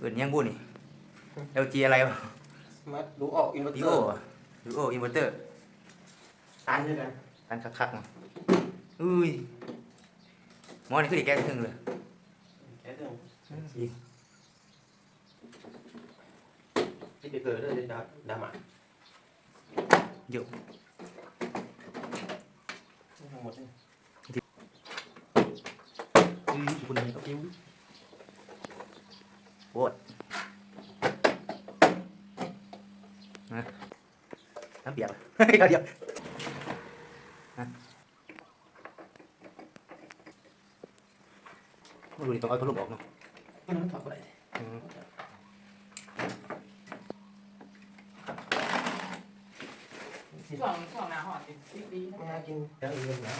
เอินยังบุนี่ LG อะไรวะมาดูออกอินเวอร์เตดิอโอร์ดิโออินเวอร์เตอร์ตันด้วยกันกันคักๆนะอุ้ยหมอนี่คือดีแก้ถึงเลยแค่เรื่องอีกที่ไปเกิดเรื่องดาดามาเยอะทั้งหมดนี่อุ้ยคุณนี่ก็ปิ้ว โคตรนะน้ำเปียกเฮ้ยเดี๋ยวนะไม่รู้ดิต้องเอาทะลุออกเนาะก็น้ำถอดอะไรอืมช่วงช่วงหน้าหอดสิบปีนะไม่น่ากินอย่างอื่นนะ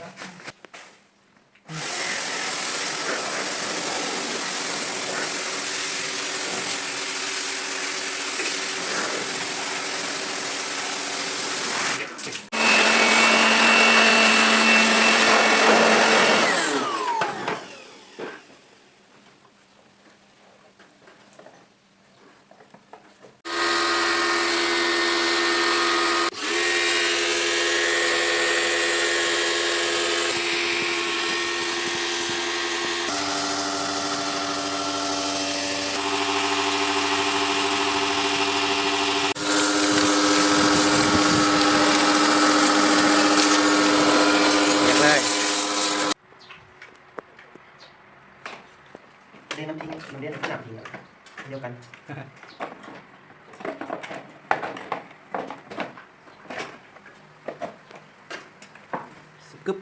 เปียกเลย เรียนน้ำทิ้งมันเรียนน้ำทิ้งอะเดียวกันสกึบ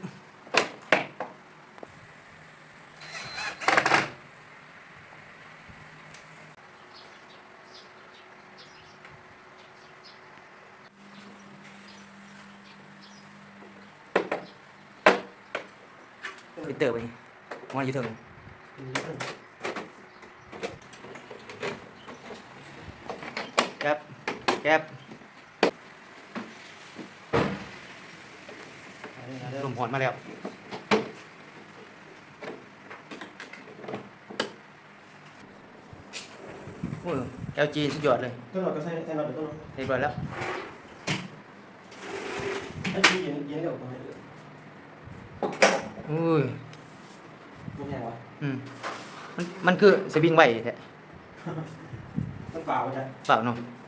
ไปเติบไปนี่มองอยู่เถึงแก๊บ แก๊บลมหอนมาแล้วโอ้ย LG สุดยอดเลยต้นหนอดก็ใช่ใช่หนอดต้นหนอดเรียบร้อยแล้วไอ้ที่ยืนยืนเดี๋ยวตรงนี้อุ้ยมันยังวะอืมมันมันคือสวิงไหวแท้มันฝ่าวใช่เปล่าเนาะม